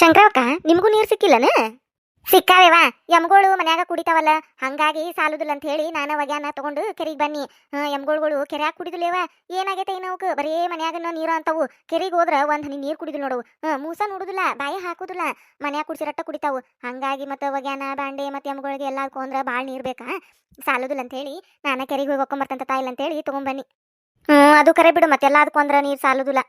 ಶಂಕರಕ್ಕ, ನಿಮಗೂ ನೀರು ಸಿಕ್ಕಿಲ್ಲನ? ಸಿಕ್ಕಾವೇವ ಎಮ್ಗಳು ಮನ್ಯಾಗ ಕುಡಿತಾವಲ್ಲ, ಹಂಗಾಗಿ ಸಾಲುದಿಲ್ಲ ಅಂತ ಹೇಳಿ ನಾನು ವಗ್ಯಾನ ತಗೊಂಡು ಕೆರಿಗೆ ಬನ್ನಿ. ಎಮ್ಗಳುಗಳು ಕೆರೆಯಾಗ ಕುಡಿದಿಲ್ಲೇವ ಏನಾಗೈತೆ ಏನವಕ್ಕೆ ಬರೀ ಮನ್ಯಾಗನ ನೀರು ಅಂತವು. ಕೆರಿಗೆ ಹೋದ್ರ ಒಂದ್ ಹನಿ ನೀರು ಕುಡಿದಿಲ್ಲ ನೋಡು. ಮೂಸಾ ನೋಡುದಿಲ್ಲ, ಬಾಯಿ ಹಾಕುದಿಲ್ಲ. ಮನ್ಯಾಗ ಕುಡಿಸಿರಟ್ಟ ಕುಡಿತಾವು. ಹಂಗಾಗಿ ಮತ್ತೆ ಒಗ್ಯಾನ ಬಾಂಡೆ ಮತ್ತೆ ಎಮ್ಗಳಿಗೆ ಎಲ್ಲ ಕೊಂದ್ರ ಭಾಳ ನೀರು ಬೇಕಾ? ಸಾಲುದಿಲ್ಲ ಅಂತ ಹೇಳಿ ನಾನು ಕೆರಿಗೆ ಹೋಗಿ ಒಕ್ಕೊಂಬರ್ತಂತ ತಾಯಿಲ್ಲ ಅಂತ ಹೇಳಿ ತಗೊಂಬನ್ನಿ ಅದು ಕರೆ ಬಿಡು ಮತ್ತೆ ಎಲ್ಲದಕ್ಕೂ ನೀರ್ ನೀರು ಸಾಲುದಿಲ್ಲ.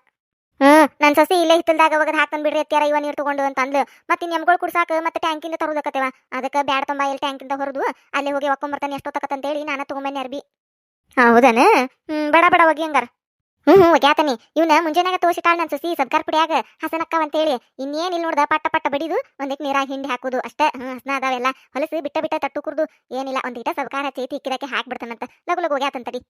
ಹ್ಮ್ ನನ್ ಸಸಿ ಇಲ್ಲೇ ಹಿತ್ತಲ್ದಾಗ ಒಗದ್ ಹಾಕೊಂಡ್ ಬಿಡ್ರಿ ಅತ್ಯಾರ ಇವ ನೀರ್ ತಗೊಂಡು ಅಂತ ಅಂದ್ಲು. ಮತ್ತೆ ಎಮ್ಗಳು ಕುಡ್ಸಾಕ ಮತ್ತೆ ಟ್ಯಾಂಕಿಂದ ತರೋದಕತ್ತೇವ ಅದಕ್ಕೆ ಬ್ಯಾಡ ತಂಬ ಎಲ್ಲಿ ಟ್ಯಾಂಕಿಂದ ಹೊರದು ಅಲ್ಲೇ ಹೋಗಿ ಒಕ್ಕೊಂಬರ್ತಾನೆ ಅಂತ ಹೇಳಿ ನಾನು ತಗೊಂಬನ್ನಿ ಅರ್ಬಿ. ಹೌದನ? ಹ್ಮ್ ಬಡ ಬಡ ಹೋಗಿ ಹಂಗಾರ. ಹ್ಮ್ ಹ್ಮ್ ಒಗ್ಯಾತನಿ ಇವನ ಮುಂಜಾನಾಗ ತೋಸಿಟಾಳ ನನ್ ಸಸಿ ಸಬ್ಕಾರ್ ಪುಡಿಯಾಗ ಹಸನಕ್ಕ ಅಂತೇಳಿ. ಇನ್ನೇನ್ ಇಲ್ಲಿ ನೋಡ್ದ ಪಟ್ಟ ಪಟ್ಟ ಬಡಿದು ಒಂದಿಕ್ ನೀರಾಗ ಹಿಂಡಿ ಹಾಕುದು ಅಷ್ಟೇ. ಹ್ಮ್ ಹಸನ ಅದಾವೆಲ್ಲ ಹೊಲಸು ಬಿಟ್ಟ ಬಿಟ್ಟ ತಟ್ಟು ಕುರ್ದು ಏನಿಲ್ಲ ಒಂದಿಟ ಸಬ್ಕಾರ ಚೇತಿ ಇಕ್ಕಿದಕ್ಕೆ ಹಾಕ್ಬಿಡ್ತಾನಂತ. ಲಗು ಲಗು ಹೋಗ್ಯಾತಂತಡಿ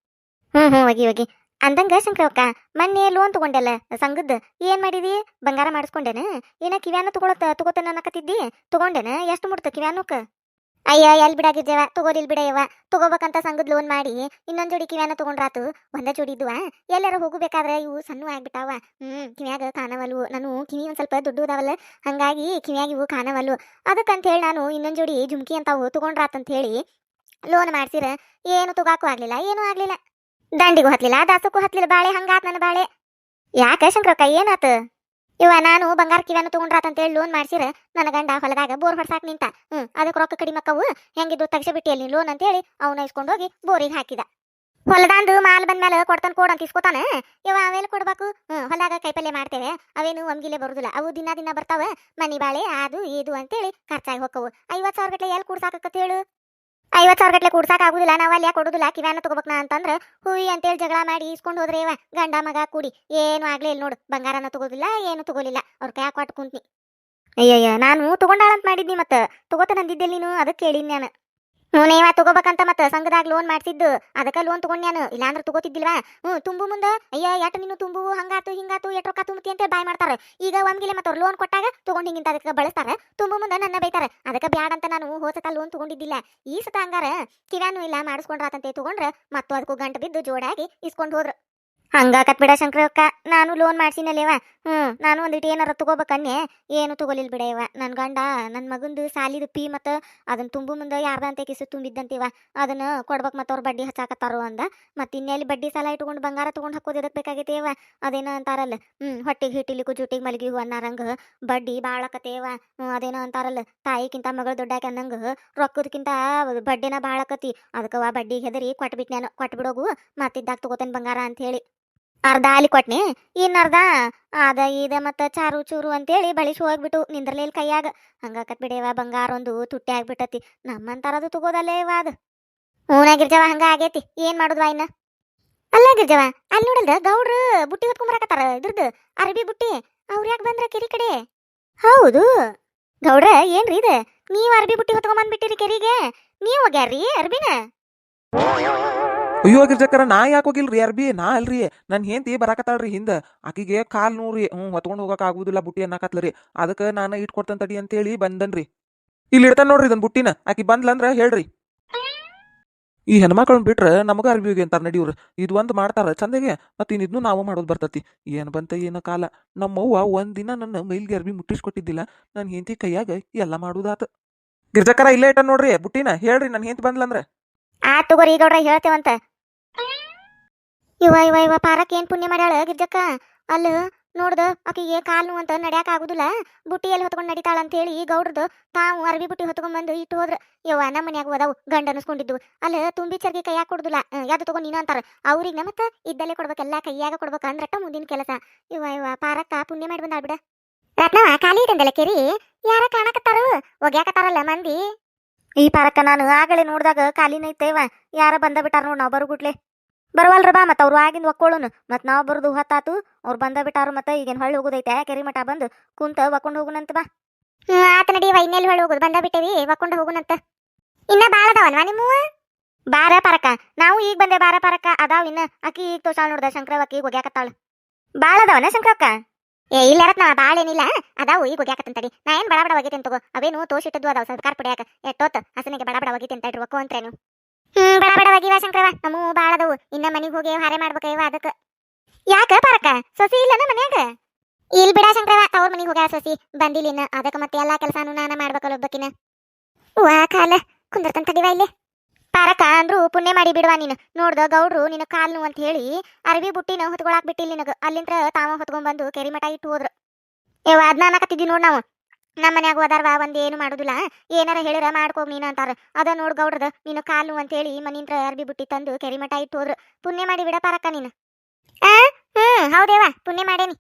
ಹ್ಮ್ ಹ್ಮ್ ಹೋಗಿ ಒಗಿ ಅಂದಂಗ ಶಂಕರವಕ್ಕ, ಮೊನ್ನೆ ಲೋನ್ ತಗೊಂಡೆಲ್ಲ ಸಂಘದ್ ಏನ್ ಮಾಡಿದಿ? ಬಂಗಾರ ಮಾಡಿಸ್ಕೊಂಡೇನ? ಏನ ಕಿವ್ಯಾನ ತಗೊಳತ್ತ, ತಗೋತಾನ ಅನ್ನಕತ್ತಿದ್ದಿ? ತಗೊಂಡೇನ? ಎಷ್ಟು ಮುಡ್ತ ಕಿವ್ಯಾನಕ್ಕ? ಅಯ್ಯ, ಎಲ್ ಬಿಡಾಗಿದ್ದೇವ? ತಗೋದಿಲ್ ಬಿಡಯವ ತಗೋಬೇಕಂತ ಸಂಘದ್ ಲೋನ್ ಮಾಡಿ, ಇನ್ನೊಂದ್ ಜೋಡಿ ಕಿವ್ಯಾನ ತಗೊಂಡ್ರಾತು. ಒಂದ ಜೋಡಿ ಇದ್ವಾ? ಎಲ್ಲಾರ ಹೋಗಬೇಕಾದ್ರೆ ಇವು ಸಣ್ಣ ಆಗ್ಬಿಟ್ಟಾವ. ಹ್ಮ್, ಕಿವ್ಯಾಗ ಕಾಣವಲ್ವು. ನಾನು ಕಿವಿ ಒಂದ್ ಸ್ವಲ್ಪ ದುಡ್ಡು ಇದಾವಲ್ಲ ಹಂಗಾಗಿ ಕಿವ್ಯಾಗ ಇವು ಕಾಣವಲ್ವು. ಅದಕ್ಕಂತ ಹೇಳಿ ನಾನು ಇನ್ನೊಂದ್ ಜೋಡಿ ಜುಮ್ಕಿ ಅಂತಾವು ತಗೊಂಡ್ರಾತಂತ ಹೇಳಿ ಲೋನ್ ಮಾಡ್ಸಿರ. ಏನು ತಗಾಕು ಆಗ್ಲಿಲ್ಲ, ಏನೂ ಆಗ್ಲಿಲ್ಲ. ದಂಡಿಗೂ ಹತ್ಲಿಲ್ಲ, ದಾಸಕ್ಕೂ ಹತ್ಲಿಲ್ಲ, ಬಾಳೆ ಹಂಗಾತ್ ನನ್ನ ಬಾಳೆ. ಯಾಕ ಶಂಕರಕ್ಕ ಏನಾತ? ಇವ ನಾನು ಬಂಗಾರ ಕಿವ್ಯಾನು ತಗೊಂಡ್ರಾತಂತೇಳಿ ಲೋನ್ ಮಾಡ್ಸಿರ, ನನ್ನ ಗಂಡ ಹೊಲದಾಗ ಬೋರ್ ಹೊಡ್ಸಾಕ್ ನಿಂತ. ಹ್ಮ್ ಅದಕ್ಕೆ ರೊಕ್ಕ ಕಡಿಮೆ ಅಕ್ಕವು ಹೆಂಗಿದ್ದು ತಗ್ಸಿಬಿಟ್ಟಿ ಅಲ್ಲಿ ಲೋನ್ ಅಂತೇಳಿ ಅವನ ಇಸ್ಕೊಂಡೋಗಿ ಬೋರಿಗೆ ಹಾಕಿದ. ಹೊಲದಾಂದು ಮಾಲ್ ಬಂದ್ಮೇಲೆ ಕೊಡ್ತಾನೆ ಕೊಡ್ ಅಂತ ಇಸ್ಕೊತಾನ, ಇವ ಅವೆಲ್ಲ ಕೊಡ್ಬೇಕು? ಹ್ಮ್, ಹೊಲದಾಗ ಕೈಪಲ್ಯ ಮಾಡ್ತೇವೆ, ಅವೇನು ಒಮ್ಗಿಲೆ ಬರುದಿಲ್ಲ, ಅವು ದಿನ ದಿನ ಬರ್ತಾವ, ಮನಿ ಬಾಳೆ, ಅದು, ಇದು ಅಂತೇಳಿ ಖರ್ಚಾಗಿ ಹೋಕ್ಕವು. ಐವತ್ ಸಾವಿರ ಗಟ್ಟಲೆ ಎಲ್ಲಿ ಕೂಡ್ಸಾಕತ್ತ ಹೇಳು ಐವತ್ ಸಾವಿರ ಗಟ್ಟಲೆ ಕೂಡ್ಸಾಕ್ ಆಗುದಿಲ್ಲ, ನಾವ್ ಅಲ್ಲಿ ಕೊಡುದಿಲ್ಲ? ಕಿವ್ಯಾನ ತಗೋಬೇಕನ ಅಂತಂದ್ರೆ, ಹುಯಿ ಅಂತೇಳಿ ಜಗಳ ಮಾಡಿ ಈಸ್ಕೊಂಡು ಹೋದ್ರೆ ಇವ, ಗಂಡ ಮಗ ಕೂಡಿ, ಏನು ಆಗ್ಲೇ ಇಲ್ಲ ನೋಡು, ಬಂಗಾರನ ತಗೋದಿಲ್ಲ, ಏನು ತಗೋಲಿಲ್ಲ, ಅವ್ರ ಕೈ ಕೊಟ್ಟು ಕುಂತ್ನಿ. ಅಯ್ಯಯ್ಯ, ನಾನು ತಗೊಂಡಾಳಂತ ಮಾಡಿದ್ನಿ ಮತ್ತೆ ತಗೋತ ನಂದಿದ್ದೆ ನೀನು? ಅದಕ್ಕೆ ಕೇಳಿನಿ ನಾನು. ಹ್ಞೂ ತಗೋಬೇಕಂತ ಮತ್ತ ಸಂಘದಾಗ ಲೋನ್ ಮಾಡ್ಸಿದ್ದು, ಅದಕ್ಕೆ ಲೋನ್ ತಗೊಂಡ್ಯಾನು ಇಲ್ಲಾಂದ್ರ ತಗೋತಿದ್ದಿಲ್ವಾ? ಹ್ಞೂ ತುಂಬು ಮುಂದ, ಅಯ್ಯ, ಎಟ್ ನೀನು ತುಂಬು, ಹಂಗಾತು, ಹಿಂಗಾತು, ಎಟ್ ರೊಕ್ಕ ತುಂಬತಿ ಅಂತ ಬಾಯ್ ಮಾಡ್ತಾರ. ಈಗ ಒಂದ್ಗಿಲೆ ಮತ್ತೆ ಲೋನ್ ಕೊಟ್ಟಾಗ ತಗೊಂಡ್ ಹಿಂಗಿಂತ ಅದಕ್ಕೆ ಬಳಸ್ತಾರ. ತುಂಬು ಮುಂದ ನನ್ನ ಬೈತಾರ. ಅದಕ್ಕೆ ಬ್ಯಾಡ ಅಂತ ನಾನು ಹೋಸತ ಲೋನ್ ತಗೊಂಡಿದ್ದಿಲ್ಲ. ಈ ಸತ ಹಂಗಾರ ಕಿವ್ಯಾನು ಇಲ್ಲ ಮಾಡಿಸ್ಕೊಂಡ್ರಾತಂತೆ ತಗೊಂಡ್ರ ಮತ್ತು ಅದಕ್ಕೂ ಗಂಟು ಬಿದ್ದು ಜೋಡಾಗಿ ಇಸ್ಕೊಂಡು ಹೋದ್ರು. ಹಂಗಾಕತ್ ಬಿಡ ಶಂಕರಕ್ಕ ನಾನು ಲೋನ್ ಮಾಡ್ಸಿನಲ್ಲೇವ? ಹ್ಮ್, ನಾನು ಒಂದಿಟ್ಟು ಏನಾರ ತಗೋಬೇಕನ್ನೇ. ಏನು ತಗೋಲಿಲ್ ಬಿಡಯವ ನನ್ನ ಗಂಡ ನನ್ನ ಮಗಂದು ಸಾಲಿದ ಪಿ ಮತ್ತು ಅದನ್ನ ತುಂಬು ಮುಂದೆ ಯಾರ್ದಂತೆ ಕಿಸು ತುಂಬಿದ್ದಂತೀವ? ಅದನ್ನ ಕೊಡ್ಬೇಕು ಮತ್ತು ಅವ್ರು ಬಡ್ಡಿ ಹಚ್ಚಾಕತ್ತಾರು ಅಂದ. ಮತ್ತೆ ಇನ್ನೆಲ್ಲಿ ಬಡ್ಡಿ ಸಾಲ ಇಟ್ಕೊಂಡು ಬಂಗಾರ ತಗೊಂಡು ಹಾಕೋದು ಎದಕ್ ಇವ ಅದೇನೋ ಅಂತಾರಲ್ಲ, ಹ್ಮ್, ಹೊಟ್ಟಿಗೆ ಹಿಟ್ಟಿಲಿಕ್ಕೂ ಮಲಗಿ ಹೂ ಅನ್ನಾರಂಗ ಬಡ್ಡಿ ಬಾಳಕತೇವ ಹ್ಮ್, ಅದೇನೋ ಅಂತಾರಲ್ಲ ತಾಯಿಗಿಂತ ಮಗಳು ದೊಡ್ಡಾಕ ಅನ್ನಂಗ ರೊಕ್ಕದಕ್ಕಿಂತ ಬಡ್ಡಿನ ಬಾಳಕತಿ ಅದಕ್ಕೆ ಬಡ್ಡಿ ಹೆದರಿ ಕೊಟ್ಬಿಟ್ಟು ನಾನು ಕೊಟ್ಬಿಡೋಗು, ಮತ್ತಿದ್ದಾಗ ತಗೋತೇನೆ ಬಂಗಾರ ಅಂತ ಹೇಳಿ. ಅರ್ಧ ಅಲ್ಲಿ ಕೊಟ್ನಿ ಇನ್ನು ಅರ್ಧ ಅದ ಇದ ಮತ್ತು ಚಾರು ಚೂರು ಅಂತೇಳಿ ಬಳಿಸಿ ಹೋಗ್ಬಿಟ್ಟು ನಿಂದ್ರಲಿಲ್ಲ ಕೈಯಾಗ. ಹಂಗಾಕತ್ ಬಿಡೇವ, ಬಂಗಾರ ಒಂದು ತುಟ್ಟಿ ಆಗ್ಬಿಟ್ಟತಿ. ನಮ್ಮಂತಾರದು ತಗೋದಲ್ಲೇ ಇವ ಅದು. ಊನಾಗಿರ್ಜವ ಗಿರ್ಜವ, ಹಂಗ ಆಗೇತಿ. ಏನ್ ಮಾಡುದ್ವಾ ಇನ್ನ? ಅಲ್ಲ ಗಿರ್ಜವ, ಅಲ್ಲಿ ನೋಡಲ್ದ ಗೌಡ್ರು ಬುಟ್ಟಿ ಹೊತ್ಕೊಂಬರಕತ್ತಾರ ಇದ್ರದ್ದು? ಅರಬಿ ಬುಟ್ಟಿ, ಅವ್ರ ಯಾಕೆ ಬಂದ್ರ ಕೆರಿ ಕಡೆ? ಹೌದು. ಗೌಡ್ರ, ಏನ್ರಿ ಇದು? ನೀವು ಅರ್ಬಿ ಬುಟ್ಟಿ ಹೊತ್ಕೊಂಬಂದ್ಬಿಟ್ಟಿರಿ ಕೆರಿಗೆ? ನೀವ್ ಹೋಗ್ಯಾರ್ರಿ ಅರ್ಬಿನ? ಅಯ್ಯೋ ಗಿರ್ಜಕ್ಕರ ನಾ ಯಾಕೆ ಹೋಗಿಲ್ರಿ? ಅರ್ಬಿ ನಾ ಅಲ್ರಿ. ನನ್ನ ಹೆಂಡತಿ ಬರಾಕತ್ತಾಳ್ರಿ ಹಿಂದ. ಆಕಿಗೆ ಕಾಲು ನೋಡ್ರಿ ಹ್ಞೂ ಹೊತ್ಕೊಂಡು ಹೋಗಕ್ ಆಗುದಿಲ್ಲ ಬುಟ್ಟಿ ಅನ್ನಕತ್ಲರಿ ಅದಕ್ಕೆ ನಾನು ಇಟ್ಕೊಡ್ತಾನೆ ತಡಿ ಅಂತೇಳಿ ಬಂದನ್ರಿ. ಇಲ್ಲಿ ಇಡ್ತಾನ ನೋಡ್ರಿ ಇದನ್ ಬುಟ್ಟಿನ. ಆಕಿ ಬಂದ್ಲಂದ್ರ ಹೇಳ್ರಿ. ಈ ಹೆಣ್ಮಕ್ಳನ್ನ ಬಿಟ್ರ ನಮಗ ಅರ್ಬಿ ಹೋಗಿ ಅಂತಾರ ನಡಿಯವ್ರು. ಇದು ಒಂದು ಮಾಡ್ತಾರ ಚಂದಗೆ, ಮತ್ತೆ ಇನ್ನಿದ್ನು ನಾವು ಮಾಡೋದು ಬರ್ತತಿ. ಏನ್ ಬಂತ, ಏನ ಕಾಲ. ನಮ್ಮವ್ವ ಒಂದಿನ ನನ್ನ ಮೈಲ್ಗೆ ಅರ್ಬಿ ಮುಟ್ಟಿಸ್ಕೊಟ್ಟಿದ್ದಿಲ್ಲ. ನನ್ನ ಹೆಂಡತಿ ಕೈಯಾಗ ಎಲ್ಲ ಮಾಡುದಾತ. ಗಿರ್ಜಕ್ಕರ ಇಲ್ಲೇ ಇಟ್ಟ ನೋಡ್ರಿ ಬುಟ್ಟಿನ. ಹೇಳ್ರಿ ನನ್ನ ಹೆಂಡತಿ ಬಂದ್ಲಂದ್ರ ಆ ತಗೋರಿ ಗೌಡ್ರ ಹೇಳ್ತೇವಂತ. ಇವ ಇವ ಇವ ಪಾರಕ್ ಏನ್ ಪುಣ್ಯ ಮಾಡ್ಯಾಳ ಗಿರ್ಜಕ್ಕ? ಅಲ್ಲ, ನೋಡ್ದ, ಆಕಿಗೆ ಕಾಲು ನೋವು ಅಂತ ನಡ್ಯಾಕ ಆಗುದಿಲ್ಲ. ಬುಟ್ಟಿಯಲ್ಲಿ ಹೊತ್ಕೊಂಡ್ ನಡಿತಾಳ ಅಂತ ಹೇಳಿ ಗೌಡ್ರದು ತಾವು ಅರ್ಬಿ ಬುಟ್ಟಿ ಹೊತ್ಕೊಂಡ್ ಬಂದು ಇಟ್ಟು ಹೋದ್ರ ಯವ್ವ ನಮ್ಮ ಮನ್ಯಾಗ ಹೋದವು ಗಂಡ ಅನ್ಸ್ಕೊಂಡಿದ್ವು. ಅಲ್ಲ, ತುಂಬಿ ಚರ್ಗಿ ಕೈಯಾಗ ಕೊಡುದಿಲ್ಲ. ಯಾವ್ದು ತಗೊಂಡ್ ನೀನು ಅಂತಾರ. ಅವ್ರಿಗೆ ನಮತ್ತ ಇದ್ದಲ್ಲೇ ಕೊಡ್ಬೇಕೆಲ್ಲ ಕೈಯಾಗ ಕೊಡ್ಬೇಕ ಅಂದ್ರಟ್ಟ ಮುಂದಿನ ಕೆಲಸ. ಇವ ಇವ ಪಾರಕ್ಕ ಪುಣ್ಯ ಮಾಡಿ ಬಂದಾಳ ಬಿಡ. ರತ್ನವ, ಖಾಲಿ ಇದಂದಲ್ಲ ಕೆರಿ? ಯಾರ ಕಾಣಕತ್ತಾರು? ಒಗ್ಯಾಕತ್ತಾರಲ್ಲ ಮಂದಿ? ಈ ಪಾರಕ್ಕ ನಾನು ಆಗಲೇ ನೋಡಿದಾಗ ಖಾಲಿನ ಐತೇವ. ಯಾರ ಬಂದ ಬಿಟ್ಟಾರ ನೋಡ್ ನಾವು ಬರುಗುಟ್ಲೆ ಬರವಲ್ರ ಬಾ ಮತ್ತೆ ಅವ್ರು ಆಗಿಂದ ಒಕ್ಕೊಳ್ಳೋನು ಮತ್ತೆ ನಾವ್ ಬರುದು ಹೊತ್ತಾತು ಅವ್ರು ಬಂದ ಬಿಟ್ಟಾರು ಮತ್ತೆ ಈಗೇನ್ ಹೊಳ್ಳಿ ಹೋಗುದೈತೆ. ಕೆರಿ ಮಠ ಬಂದು ಕುಂತ ಒಕ್ಕೊಂಡು ಹೋಗುನಂತ ಬಾ. ಹ್ಮ್ ಆತ ನಡಿ ವೈನಲ್ಲಿ ಹೊಳ್ಳಿ ಹೋಗುದು? ಬಂದ ಬಿಟ್ಟೇವಿ ಒಕ್ಕೊಂಡು ಹೋಗುನಂತ. ಇನ್ನ ಬಾಳ ಅದಾವನ್ವಾ ನಿಮ್ಮವ? ಬಾರ ಪರಕ ನಾವು ಈಗ ಬಂದೆ ಬಾರ ಪರಕ ಅದಾವ ಇನ್ನ. ಅಕ್ಕಿ ಈಗ ತೋಸಾಳ ನೋಡ್ದ ಶಂಕರವಕ್ಕಿ ಒಗ್ಯಾಕತ್ತಾಳ ಬಾಳ ಅದಾವನ ಶಂಕರಕ್ಕ ಏ, ಇಲ್ಲ ರತ್ನ ಬಾಳ ಏನಿಲ್ಲ. ಅದಾವು, ಈಗ ಹೋಗ್ಯಾಕತ್ತಂತಡಿ ನಾ ಏನ್ ಬಡ ಬಡ ಒಗಿತೇನೆ ತಗೋ. ಅವೇನು ತೋಸಿಟ್ಟದ್ದು ಅದಾವ ಸರ್ಕಾರ ಪುಡಿಯಾಕ. ಎಟ್ಟೋತ್ ಹಸನಿಗೆ ಬಡ ಬಡ ತಿಂತ ತಡ್ರಿ ಒಕ್ಕೋ ಅಂತ್ರೇನು. ಹ್ಮ್, ಬಡ ಬಡ ವಾ ಶಂಕರವ ನಮ್ಮ ಬಾಳ ಅದಾವು. ಇನ್ನ ಮನೆಗೆ ಹೋಗಿ ಹಾರೆ ಮಾಡ್ಬೇಕಯ್ಯವ ಅದಕ್ಕ ಯಾಕ ಪರಕ ಸೊಸಿ ಇಲ್ಲನ ಮನ್ಯಾಗ? ಇಲ್ ಬಿಡ ಶಂಕರವ ಅವ್ರ ಮನೆಗೆ ಹೋಗ್ಯಾ ಸೊಸಿ. ಬಂದಿಲ್ಲ ಇನ್ನ. ಅದಕ್ಕೆ ಮತ್ತೆ ಎಲ್ಲಾ ಕೆಲಸಾನು ನಾನ ಮಾಡ್ಬೇಕಲ್ಲ ಒಬ್ಬಕಿನ. ವಾ, ಕಾಲ. ಕುಂದರ್ತಂತ ತಡಿವಾ ಇಲ್ಲಿ. ಪಾರಕ ಅಂದ್ರು ಪುಣ್ಯ ಮಾಡಿ ಬಿಡುವ ನೀನು. ನೋಡ್ದ ಗೌಡ್ರು ನಿನ್ನ ಕಾಲ್ನು ಅಂತ ಹೇಳಿ ಅರವಿ ಬುಟ್ಟಿನ ಹೊತ್ಕೊಳಕ್ ಬಿಟ್ಟಿಲ್ಲ ನಿನಗ. ಅಲ್ಲಿಂದ್ರ ತಾವ ಹೊತ್ಕೊಂಡ್ ಬಂದು ಕೆರಿ ಮಠ ಇಟ್ಟು ಹೋದ್ರು. ಏ ಅದ್ನ ಅನ್ನಕತ್ತಿದ್ವಿ ನೋಡ್ ನಾವು. ನಮ್ಮ ಮನ್ಯಾಗ ಹೋದಾರ್ವ ಒಂದ್ ಏನು ಮಾಡುದಿಲ್ಲ. ಏನಾರ ಹೇಳಿರ ಮಾಡ್ಕೋಗ್ ನೀನು ಅಂತಾರ. ಅದ ನೋಡ್ ಗೌಡ್ರದ ನೀನು ಕಾಲ್ನು ಅಂತ ಹೇಳಿ ಮನಿಂತ್ರ ಅರ್ಬಿ ಬುಟ್ಟಿ ತಂದು ಕೆರಿ ಮಠ ಇಟ್ಟು ಹೋದ್ರು. ಪುಣ್ಯ ಮಾಡಿ ಬಿಡ ಪಾರಕ್ಕ ನೀನು. ಹ್ಮ್ ಹೌದೇವಾ ಪುಣ್ಯ ಮಾಡೇನಿ.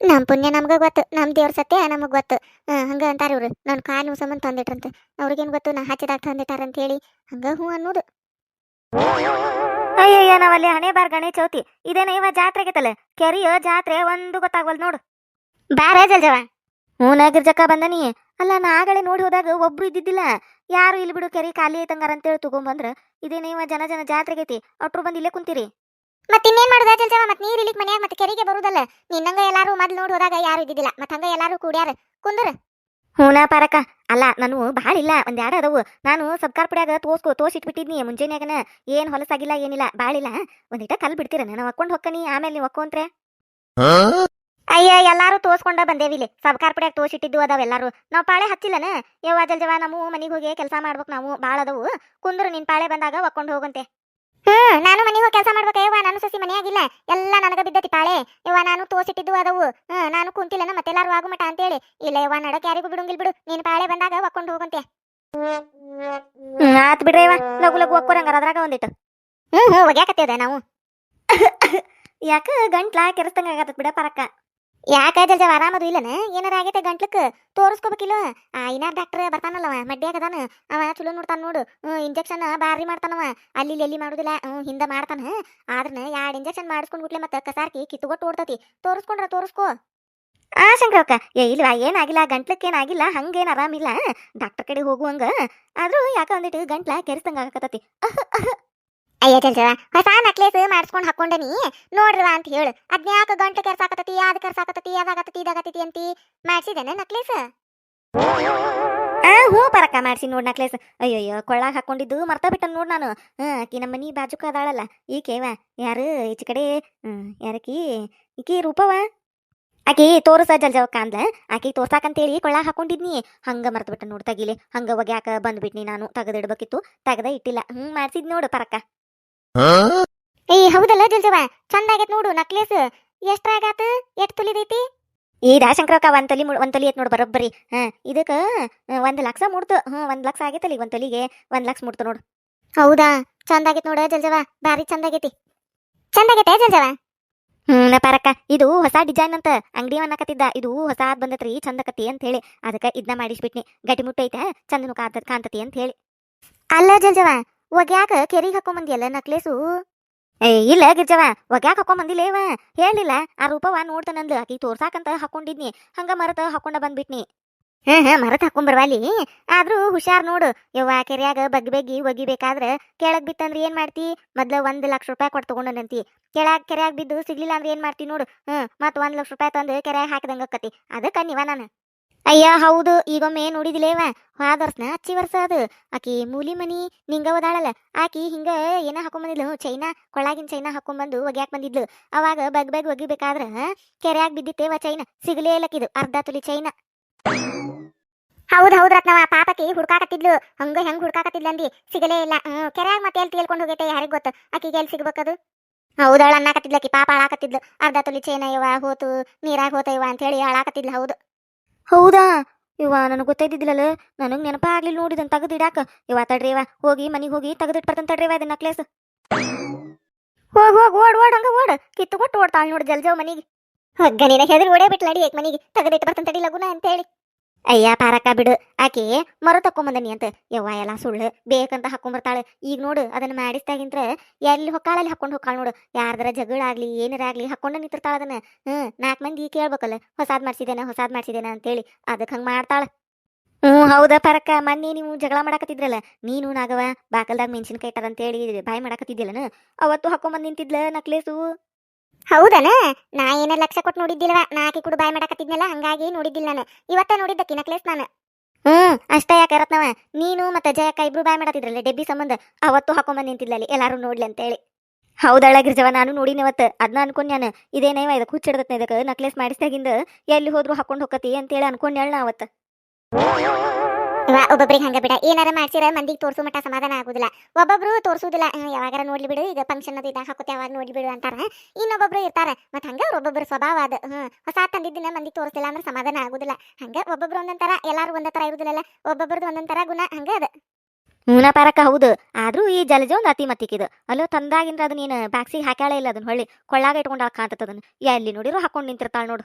ನಮ್ ಪುಣ್ಯ ನಮ್ಗ ಗೊತ್ತು, ನಮ್ ದೇವ್ರ ಸತ್ಯ ನಮಗ್ ಗೊತ್ತು. ಹಂಗೆ ಅಂತಾರ ಇವ್ರು. ನನ್ ಕಾಲು ಸಂಬಂಧ ತಂದಿಟ್ರಂತೆ. ಅವ್ರಿಗೇನ್ ಗೊತ್ತು? ನಾ ಹಚ್ಚಿದಾಗ ತಂದಿಟ್ಟಾರ ಅಂತ ಹೇಳಿ. ಹಂಗ ಹ್ಞೂ ಅನ್ನೋದು. ಅಯ್ಯಯ್ಯ, ನಾವಲ್ಲಿ ಹಣೆ ಬಾರ್ ಗಣೇಶ ಚೌತಿ. ಇದೇನ ಇವ ಜಾತ್ರೆಗೆತಲ್ಲ ಕೆರಿಯ ಜಾತ್ರೆ ಒಂದು ಗೊತ್ತಾಗ್ವಲ್ ನೋಡು. ಬಾರ ಜಲ್ಜವ. ಹ್ಞೂ ಗಿರ್ಜಕ್ಕ ಬಂದನಿ ಅಲ್ಲ, ನಾ ಆಗಳೆ ನೋಡಿ ಹೋದಾಗ ಒಬ್ರು ಇದ್ದಿದ್ದಿಲ್ಲ. ಯಾರು ಇಲ್ಲಿ ಬಿಡು, ಕೆರಿ ಖಾಲಿ ಐತಂಗಾರ ಅಂತೇಳಿ ತಗೊಂಬಂದ್ರ. ಇದೇನ ಇವ ಜನ ಜನ ಜಾತ್ರೆಗೈತಿ. ಅಟ್ರು ಬಂದು ಇಲ್ಲೇ ಕುಂತೀರಿ. ಮತ್ತೆ ಇನ್ನೇನ್ ಮಾಡುದ ಜಲ್ಜವ ಮತ್ತೆ ನೀರ್ ಇಲ್ಲಿಕ್ ಮನ್ಯಾಗ ಮತ್ತೆ ಕೆರೆಗೆ ಬರುದಲ್ಲ. ನಿನ್ನಂಗ ಎಲ್ಲಾರು ಮೊದ್ಲು ನೋಡಿ ಹೋದಾಗ ಯಾರು ಇದ್ದಿದ್ದಿಲ್ಲ. ಮತ್ತೆ ಹಂಗ ಎಲ್ಲಾರು ಕೂಡ್ಯಾರ. ಕುಂದ್ರ. ಹೂನಾ ಪಾರಕ. ಅಲ್ಲ, ನಾನು ಭಾಳ ಇಲ್ಲ. ಒಂದ್ ಅದಾವು? ನಾನು ಸಬ್ಕಾರ್ ಪುಡ್ಯಾಗ ತೋಸ್ಕೊ, ತೋಸಿಟ್ಬಿಟ್ಟಿದ್ನಿ. ಮುಂಜಾನ್ಯಾಗನ ಏನ್ ಹೊಲಸಾಗಿಲ್ಲ, ಏನಿಲ್ಲ. ಬಾಳಿಲ್ಲ ಒಂದಿಟ ಕಲ್ ಬಿಡ್ತೀರ ನಾನು? ಒಕ್ಕೊಂಡ್ ಹೊಕ್ಕನಿ ಆಮೇಲೆ ನೀವು ಒಕ್ಕೊಂತ್ರೆ ಅಯ್ಯ, ಎಲ್ಲಾರು ತೋಸ್ಕೊಂಡ ಬಂದೇವಿಲ್ಲಿ ಸಬ್ಕಾರ್ ಪುಡ್ಯಾಗ ತೋಸಿಟ್ಟಿದ್ದು ಅದಾವ ಎಲ್ಲಾರು. ನಾವ್ ಪಾಳೆ ಹಚ್ಚಿಲ್ಲನ? ಯವ್ವ ಜಲ್ಜವ ನಾವು ಮನಿಗ್ ಹೋಗಿ ಕೆಲಸ ಮಾಡ್ಬೇಕು ನಾವು. ಬಾಳ ಅದಾವು. ಕುಂದ್ರು, ನಿನ್ ಪಾಳೆ ಬಂದಾಗ ಒಕ್ಕೊಂಡ್ ಹೋಗಂತೆ. ಹ್ಮ್ ನಾನು ಮನೆಗೆ ಹೋಗಿ ಕೆಲಸ ಮಾಡ್ಬೇಕ ಯವ್ವ ನಾನು ಸಸಿ ಮನೆಯಾಗಿಲ್ಲ. ಎಲ್ಲ ನನಗ ಬಿದ್ದತಿ ಪಾಳೆ. ಯವ್ವ ನಾನು ತೋಸಿಟ್ಟಿದ್ದು ಅದಾವು. ಹ್ಮ್ ನಾನು ಕುಂತಿಲ್ಲನ ಮತ್ತೆಲ್ಲಾರು ಆಗುಮಟ ಅಂತೇಳಿ. ಇಲ್ಲ ಯವ್ವ ನಡಕ ಯಾರಿಗೂ ಬಿಡುಂಗಿಲ್ ಬಿಡು. ನೀನ್ ಪಾಳೆ ಬಂದಾಗ ಒಕ್ಕೊಂಡು ಹೋಗಂತೆ. ಆತ್ ಬಿಡ್ರಿ ಯವ್ವ. ಲಗು ಲಗು ಒಕ್ಕೋರಂಗಾರ ಅದ್ರಾಗ ಒಂದಿಟ್ಟು. ಹ್ಮ್ ಹ್ಮ್ ಒಗ್ಯಾಕತ್ತೇದ ನಾವು. ಯಾಕ ಗಂಟ್ಲಾ ಕೆರಸ್ತಂಗ ಆಗತ್ತ ಬಿಡ ಪರಕ್ಕ ಯಾಕ ಜವ ಆರಾಮದು ಇಲ್ಲನ? ಏನಾರ ಆಗೈತೆ ಗಂಟ್ಲಕ್ ತೋರಿಸ್ಕೋಬೇಕಿಲ್ಲ ಆ ಇನಾರ್ ಡಾಕ್ಟರ್ ಬರ್ತಾನಲ್ಲವ ಮಡ್ಯಾಗದಾನ ಅವ ಚಲೋ ನೋಡ್ತಾನ ನೋಡು. ಇಂಜೆಕ್ಷನ್ ಬಾರಿ ಮಾಡ್ತಾನವ. ಅಲ್ಲಿ ಎಲ್ಲಿ ಮಾಡುದಿಲ್ಲ. ಹಿಂದ ಮಾಡ್ತಾನ. ಆದ್ರನ ಎರಡು ಇಂಜೆಕ್ಷನ್ ಮಾಡಿಸ್ಕೊಂಡ್ಬಿಟ್ಲೆ ಮತ್ತೆ ಕಸಾರ್ಕಿ ಕಿತ್ತುಗೊಟ್ಟು ಓಡ್ತತಿ. ತೋರಿಸ್ಕೊಂಡ್ರ ತೋರಿಸ್ಕೋ. ಆ ಶಂಕರಕ್ಕ, ಏ ಇಲ್ವಾ, ಏನಾಗಿಲ್ಲ ಗಂಟ್ಲಕ್ಕೆ ಏನಾಗಿಲ್ಲ, ಹಂಗೇನ್ ಆರಾಮಿಲ್ಲ. ಡಾಕ್ಟರ್ ಕಡೆ ಹೋಗುವಂಗ. ಆದ್ರೂ ಯಾಕ ಒಂದಿಟ್ಟು ಗಂಟ್ಲ ಕೆರೆಸ್ತಂಗ ಆಗಕತ್ತತಿ. ಅಯ್ಯ ಜಲ್ಜವ ಹೊಸ ನಕ್ಲೇಸ್ ಮಾಡಿಸ್ಕೊಂಡು ಹಾಕೊಂಡನಿ. ನೋಡ್ರವ ಅಂತ ಹೇಳು. ಅದ್ನ್ಯಾಕ ಗಂಟು ಕೆರ್ಸಾಕತತಿ ಯಾವ್ದು ಕೆರ್ಸಾಕತತಿ ಅದಾಗತತಿ ಇದಾಗತತಿ ಅಂತಿ? ಮಾಡ್ಸಿದೇನ ನಕ್ಲೇಸ್. ಆ ಹ್ಞೂ ಪರಕ್ಕ ಮಾಡ್ಸಿ ನೋಡ್ ನಕ್ಲೇಸ್. ಅಯ್ಯಯ್ಯೋ, ಕೊಳ್ಳಾಗ ಹಾಕೊಂಡಿದ್ದು ಮರ್ತ ಬಿಟ್ಟ ನೋಡ್ ನಾನು. ಆಕಿ ನಮ್ಮ ಮನಿ ಬಾಜುಕ ಅದಾಳಲ್ಲ ಈಕೆವ ಯಾರು ಈಚ ಕಡೆ ಯಾರಕಿ? ಈಕಿ ರೂಪವ? ಆಕಿ ತೋರ್ಸ ಜಲ್ಜವಕ್ಕ ಅಂದ್ಲ. ಆಕಿ ತೋರ್ಸಾಕಂತೇಳಿ ಕೊಳ್ಳಾಗ ಹಾಕೊಂಡಿದ್ನಿ. ಹಂಗ ಮರ್ತ ಬಿಟ್ಟ ನೋಡ್ ತಗಿಲಿ. ಹಂಗ ಒಗ್ಯಾಕ ಬಂದ್ಬಿಟ್ನಿ ನಾನು. ತೆಗೆದಿಡ್ಬೇಕಿತ್ತು ತಗದ ಇಟ್ಟಿಲ್ಲ. ಹ್ಮ್, ಮಾಡ್ಸಿದ್ ನೋಡು ಪರಕ್ಕ. ಏ ಹೌದಲ್ಲ ಜಲ್ಜವ ಚಂದ ಆಗೈತ್ ನೋಡು ನಕ್ಲೇಸ್ ಎಷ್ಟ್ರಾಗಾತ ಎಷ್ಟ್ ತುಲಿದೈತಿ ಈ ಶಂಕರಕ್ಕ ಒಂದ್ ತೊಲಿ ಒಂದ್ ತಲಿ ಐತ್ ನೋಡ್ ಬರೋಬ್ಬರಿ. ಹಾ ಇದಕ್ಕ ಒಂದ್ ಲಕ್ಷ ಮುಡ್ತು. ಹ್ಮ್ ಒಂದ್ ಲಕ್ಷ ಆಗೈತಲ್ಲ ಒಂದ್ ತೊಲಿಗೆ. ಒಂದ್ ಲಕ್ಷ ಮುಡ್ತು ನೋಡು. ಹೌದಾ? ಚಂದ ಆಗೈತ್ ನೋಡ ಜಲ್ಜವ ಬಾರಿ ಚಂದ ಆಗೈತಿ ಚಂದ ಆಗೈತೆ ಜಲ್ಜವ ಹ್ಮ್ ಪಾರಕ್ಕ ಇದು ಹೊಸ ಡಿಸೈನ್ ಅಂತ ಅಂಗಡಿ ಅನ್ನಕತ್ತಿದ್ದ. ಇದು ಹೊಸಾದ್ ಬಂದತ್ರಿ ಚಂದಕತಿ ಅಂತ ಹೇಳಿ. ಅದಕ್ಕ ಇದನ್ನ ಮಾಡಿಸ್ಬಿಟ್ನಿ. ಗಟ್ಟಿ ಮುಟ್ಟೈತೆ ಚಂದನು ಕಾಂತ ಕಾಂತತಿ ಅಂತ ಹೇಳಿ. ಅಲ್ಲ ಜಲ್ಜವ ಒಗ್ಯಾಕ ಕೆರಿಗೆ ಹಾಕೊಂಬಂದಿಯಲ್ಲ ನಕ್ಲೇಸು? ಏ, ಇಲ್ಲ ಗಿರ್ಜವ ಒಗ್ಯಾಕ ಹಾಕೊಂಬಂದಿಲ್ಲೇವ? ಹೇಳಿಲ್ಲ, ಆ ರೂಪವ ನೋಡ್ತಾನಂದ್ ಆಕಿ ತೋರ್ಸಾಕಂತ ಹಾಕೊಂಡಿದ್ನಿ, ಹಂಗ ಮರತ ಹಾಕೊಂಡ ಬಂದ್ಬಿಟ್ನಿ. ಹ್ಮ್ ಹ್ಮ್ ಮರತ್ ಹಾಕೊಂಬರ್ವಾಲಿ ಆದ್ರೂ ಹುಷಾರ್ ನೋಡು, ಯವ್ವ ಕೆರ್ಯಾಗ ಬಗ್ಗಿ ಬಗ್ಗಿ ಒಗಿಬೇಕಾದ್ರ ಕೆಳಗ್ ಬಿತ್ತಂದ್ರೆ ಏನ್ ಮಾಡ್ತಿ? ಮೊದ್ಲ ಒಂದ್ ಲಕ್ಷ ರೂಪಾಯಿ ಕೊಟ್ಟು ತಗೊಂಡನಂತಿ. ಕೆಳಗ್, ಕೆರ್ಯಾಗ ಬಿದ್ದು ಸಿಗ್ಲಿಲ್ಲ ಅಂದ್ರೆ ಏನ್ ಮಾಡ್ತಿ ನೋಡು. ಹ್ಮ್, ಮತ್ ಒಂದ್ ಲಕ್ಷ ರೂಪಾಯಿ ತಂದು ಕೆರ್ಯಾಗ ಹಾಕಿದಂಗ ಅಕ್ಕತಿ ಅದಕ್ಕ ನೀವ ನಾನು. ಅಯ್ಯ, ಹೌದು, ಈಗೊಮ್ಮೆ ನೋಡಿದಿಲೇವ ಹಾದರ್ಸ್ನ ಅಚ್ಚಿ ವರ್ಷ ಅದು. ಆಕಿ ಮೂಲಿ ಮನಿ ನಿಂಗ ಓದಾಳಲ್ಲ ಆಕಿ ಹಿಂಗ ಏನ ಹಾಕೊಂಬಂದಿದ್ಲು? ಚೈನಾ, ಕೊಳ್ಳಾಗಿನ ಚೈನಾ ಹಾಕೊಂಬಂದು ಒಗ್ಯಾಕ್ ಬಂದಿದ್ಲು. ಅವಾಗ ಬಗ್ ಬಗ್ ಒಗಿಬೇಕಾದ್ರ ಕೆರೆಯಾಗ ಬಿದ್ದಿತ್ತೇವ ಚೈನಾ. ಸಿಗಲೇ ಇಲ್ಲಕಿದು ಅರ್ಧ ತುಲಿ ಚೈನಾ. ಹೌದ್ ಹೌದ್ ರತ್ನವ. ಪಾಪಕಿ ಹುಡ್ಕಾಕತ್ತಿದ್ಲು. ಹಂಗ ಹೆಂಗ್ ಹುಡ್ಕಾಕತ್ತಿದ್ಲು ಅಂದಿ. ಸಿಗಲೇ ಇಲ್ಲ. ಹ್ಮ್, ಕೆರ್ಯಾಗ ಮತ್ತೆ ಎಲ್ಲಿ ತೇಳ್ಕೊಂಡು ಹೋಗೈತೆ ಯಾರಿಗ್ ಗೊತ್ತ? ಆಕಿಗೆ ಎಲ್ಲಿ ಸಿಗ್ಬೇಕದು ಹೌದಳ ಅನ್ನಕತ್ತಿದ್ಲಕಿ ಪಾಪ ಅಳಾಕತ್ತಿದ್ಲು ಅರ್ಧ ತುಲಿ ಚೈನ ಇವ ಹೋತು, ನೀರಾಗ ಹೋತ ಇವ ಅಂತ ಹೇಳಿ ಅಳಾಕತ್ತಿದ್ಲು ಹೌದು. ಹೌದಾ? ಇವ ನನಗೆ ಗೊತ್ತಾಯ್ತಿದ್ದಿಲ್ಲ ನನಗೆ ನೆನಪ ಆಗ್ಲಿಲ್ಲ ನೋಡಿದನ್ ತೆಗೆದಿಡಾಕ ಇವ ತಡ್ರಿ ಇವ ಹೋಗಿ, ಮನೆಗೆ ಹೋಗಿ ತೆಗೆದಿಟ್ಟು ಬರ್ತಂತ ತಡ್ರಿ ಇವ ಅದನ್ನ ನಕ್ಲೇಸ್ ಹೋಗ್ ಹೋಗ್, ಓಡ್ ಓಡ್, ಹಂಗ ಓಡ್. ಕಿತ್ತು ಕೊಟ್ಟು ಓಡ್ತಾಳ ನೋಡಿ ಜಲ್ಜವ್ ಮನೆಗೆ. ಹಗ್ಗ ನೀನ ಹೆದರಿ ಓಡೇ ಬಿಟ್ಲಾಡಿ ಮನೆಗೆ ಮನಿಗೆ. ತೆಗೆದಿಟ್ಟು ಬರ್ತಂತ ತಡಿ ಲಗುನ ಅಂತ ಹೇಳಿ ಅಯ್ಯ, ಪಾರಕ್ಕ ಬಿಡು. ಆಕೆ, ಮರ ತಕೊಂಬಂದನಿ ಅಂತ. ಯವ್ವ, ಎಲ್ಲ ಸುಳ್ಳು. ಬೇಕಂತ ಹಾಕೊಂಬರ್ತಾಳೆ. ಈಗ ನೋಡು, ಅದನ್ನ ಮಾಡಿಸ್ದಾಗಿಂತ್ರ ಎಲ್ಲಿ ಹೊಕ್ಕಾಳಲ್ಲಿ ಹಾಕೊಂಡು ಹೊಕ್ಕಾಳ ನೋಡು. ಯಾರ್ದಾರ ಜಗಳ ಆಗ್ಲಿ, ಏನಾರ ಆಗ್ಲಿ ಹಾಕೊಂಡ ನಿಂತಿರ್ತಾಳ ಅದನ್ನ. ಹ್ಮ್, ನಾಲ್ಕು ಮಂದಿ ಕೇಳ್ಬೇಕಲ್ಲ. ಹೊಸಾದ್ ಮಾಡ್ಸಿದೇನ ಹೊಸಾದ್ ಮಾಡ್ಸಿದೇನ ಅಂತೇಳಿ ಅದಕ್ಕೆ ಹಂಗೆ ಮಾಡ್ತಾಳ. ಹ್ಞೂ ಹೌದಾ ಪರಕ್ಕ? ಮೊನ್ನೆ ನೀವು ಜಗಳ ಮಾಡಾಕತ್ತಿದ್ರಲ್ಲ. ನೀನು ನಾಗವ ಬಾಕಲ್ದಾಗ ಮೆಣಸಿನ್ಕಾಯಿ ಇಟ್ಟದಂತೇಳಿ ಬಾಯಿ ಮಾಡಾಕತ್ತಿದ್ದಿಲ್ಲನ? ಅವತ್ತು ಹಾಕೊಂಬಂದ್ ನಿಂತಿದ್ಲ ನಕ್ಲೇಸು? ಹೌದನ? ನಾ ಏನ ಲಕ್ಷ ಕೊಟ್ಟು ನೋಡಿದ್ದಿಲ್ವ? ನಾ ಆಕಿ ಕೂಡ ಬಾಯ್ ಮಾಡಕತ್ತಿದ್ನಲ್ಲ, ಹಂಗಾಗಿ ನೋಡಿದ್ದಿಲ್ಲ ನಾನು. ಇವತ್ತ ನೋಡಿದ್ದಕ್ಕಿ ನಕ್ಲೇಸ್ ನಾನು. ಹ್ಮ್, ಅಷ್ಟ ಯಾಕೆ ರತ್ನವ ನೀನು ಮತ್ತೆ ಜಯಕ್ಕ ಇಬ್ರು ಬಾಯ್ ಮಾಡತ್ತಿದ್ರಲ್ಲ ಡೆಬ್ಬಿ ಸಂಬಂಧ? ಅವತ್ತು ಹಾಕೊಂಬಂದ್ ನಿಂತಿದ್ಲಲ್ಲಿ ಎಲ್ಲಾರು ನೋಡ್ಲಿ ಅಂತೇಳಿ. ಹೌದಳ ಗಿರ್ಜವ, ನಾನು ನೋಡಿನಿ ಅವತ್ತು. ಅದನ್ನ ಅನ್ಕೊಂಡ್ಯಾನ ಇದೇನೇವ ಇದಕ್ಕೆ ಹುಚ್ಚಿಡ್ದತ್ತ ಇದಕ್ಕೆ ನಕ್ಲೆಸ್ ಮಾಡಿಸ್ದಾಗಿಂದ ಎಲ್ಲಿ ಹೋದ್ರು ಹಾಕೊಂಡು ಹೋಗತಿ ಅಂತೇಳಿ ಅನ್ಕೊಂಡ್ಯಾಳ ನಾ ಅವತ್ತು. ಒಬ್ಬೊಬ್ರಿಗೆ ಹಂಗ ಬಿಡ. ಏನಾರ ಮಾಡ್ಸಿರ ಮಂದಿಗೆ ತೋರಿಸೋ ಮಟ್ಟ ಸಮಾಧಾನ ಆಗುದಿಲ್ಲ. ಒಬ್ಬೊಬ್ರು ತೋರಿಸೋದಿಲ್ಲ ಯಾವಾಗ ಯಾವಾಗಾರ ನೋಡ್ಲಿ ಬಿಡು, ಈಗ ಫಂಕ್ಷನ್ ಅದು ಇದಾಗ ಹಾಕೋತೆ ಯಾವಾಗ ನೋಡ್ಲಿ ಬಿಡು ಅಂತಾರ. ಇನ್ನೊಬ್ಬೊಬ್ರು ಇರ್ತಾರ ಮತ್ ಹಂಗ ಒಬ್ಬೊಬ್ರು ಸ್ವಭಾವ ಅದ, ಹ್ಮ್, ಹೊಸ ತಂದಿದ್ದಿನ ಮಂದಿಗೆ ತೋರಿಸಿಲ್ಲ ಅಂದ್ರೆ ಸಮಾಧಾನ ಆಗುದಿಲ್ಲ. ಹಂಗ ಒಬ್ಬೊಬ್ರು ಒಂದೊಂದರ ಎಲ್ಲಾರು ಒಂದೇ ತರ ಇರುದಿಲ್ಲಲ್ಲ ಒಬ್ಬೊಬ್ರದ್ದು ಒಂದೊಂದ್ ತರ ಗುಣ ಹಂಗ ಅದ. ಹೂನ ಪಾರಕ ಹೌದು, ಆದ್ರೂ ಈ ಜಲಜ ಒಂದು ಅತಿ ಮತ್ತಿಕ್ಕಿದು. ಅಲ್ಲೋ, ತಂದಾಗಿಂದ್ರ ಅದನ್ನ ನೀನು ಬ್ಯಾಕ್ಸಿಗೆ ಹಾಕ್ಯಾಳೇ ಇಲ್ಲ ಅದನ್ನ ಹೊಳ್ಳಿ. ಕೊಳ್ಳಾಗ ಇಟ್ಕೊಂಡು ಕಾಂತದ ಅದನ್ನ ಎಲ್ಲಿ ನೋಡಿರು ಹಾಕೊಂಡು ನಿಂತಿರ್ತಾಳ ನೋಡು.